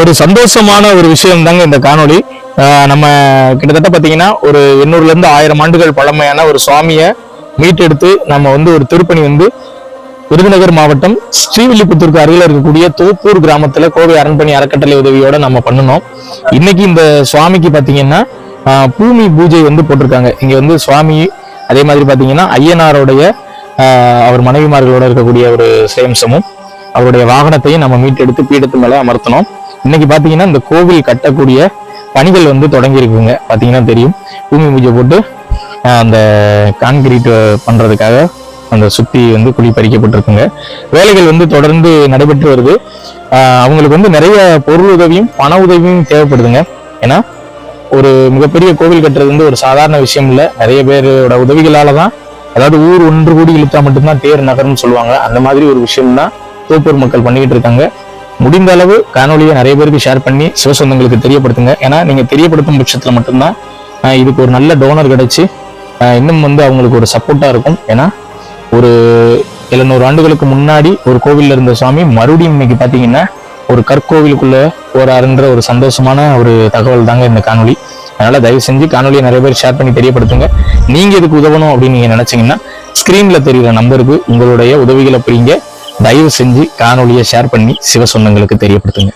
ஒரு சந்தோஷமான ஒரு விஷயம் தாங்க இந்த காணொளி. நம்ம கிட்டத்தட்ட பார்த்தீங்கன்னா ஒரு எண்ணூறுலேருந்து ஆயிரம் ஆண்டுகள் பழமையான ஒரு சுவாமியை மீட்டெடுத்து நம்ம வந்து ஒரு திருப்பணி வந்து விருதுநகர் மாவட்டம் ஸ்ரீவில்லிபுத்தூருக்கு அருகில் இருக்கக்கூடிய தோப்பூர் கிராமத்தில் கோவை அரண்பணி அறக்கட்டளை உதவியோட நம்ம பண்ணணும் இன்னைக்கு இந்த சுவாமிக்கு பார்த்தீங்கன்னா பூமி பூஜை வந்து போட்டிருக்காங்க. இங்கே வந்து சுவாமி அதே மாதிரி பார்த்தீங்கன்னா ஐயனாருடைய அவர் மனைவிமார்களோட இருக்கக்கூடிய ஒரு சேம்சமும் அவருடைய வாகனத்தையும் நம்ம மீட்டெடுத்து பீடத்து மேலே அமர்த்தணும் இன்னைக்கு பார்த்தீங்கன்னா இந்த கோவில் கட்டக்கூடிய பணிகள் வந்து தொடங்கி இருக்குங்க தெரியும். பூமி பூஜை போட்டு அந்த கான்கிரீட் பண்ணுறதுக்காக அந்த சுத்தி வந்து குழி பறிக்கப்பட்டிருக்குங்க வேலைகள் வந்து தொடர்ந்து நடைபெற்று வருது. அவங்களுக்கு வந்து நிறைய பொருள் உதவியும் பண உதவியும் தேவைப்படுதுங்க. ஏன்னா ஒரு மிகப்பெரிய கோவில் கட்டுறது வந்து ஒரு சாதாரண விஷயம் இல்லை. நிறைய பேரோட உதவிகளால தான் அதாவது ஊர் ஒன்று கூடி இழுத்தா மட்டும்தான் தேர் நகர்னு சொல்லுவாங்க. அந்த மாதிரி ஒரு விஷயம் தான் தோப்பூர் மக்கள் பண்ணிக்கிட்டு இருக்காங்க. முடிந்த அளவு காணொலியை நிறைய பேருக்கு ஷேர் பண்ணி சிவசொந்தங்களுக்கு தெரியப்படுத்துங்க. ஏன்னா நீங்கள் தெரியப்படுத்தும் பட்சத்தில் மட்டும்தான் இதுக்கு ஒரு நல்ல டோனர் கிடைச்சி இன்னும் வந்து அவங்களுக்கு ஒரு சப்போர்ட்டாக இருக்கும். ஏன்னா ஒரு எழுநூறு ஆண்டுகளுக்கு முன்னாடி ஒரு கோவிலில் இருந்த சுவாமி மறுபடியும் இன்னைக்கு பார்த்தீங்கன்னா ஒரு கற்கோவிலுக்குள்ள போறாருன்ற ஒரு சந்தோஷமான ஒரு தகவல் தாங்க இந்த காணொலி அதனால தயவு செஞ்சு காணொலியை நிறைய பேர் ஷேர் பண்ணி தெரியப்படுத்துங்க. நீங்க இதுக்கு உதவணும் அப்படின்னு நீங்க நினைச்சீங்கன்னா ஸ்கிரீன்ல தெரியுற நம்பருக்கு உங்களுடைய உதவிகளை புரியுங்க. தயவு செஞ்சு காணொலியை ஷேர் பண்ணி சிவ சொந்தங்களுக்கு தெரியப்படுத்துங்க.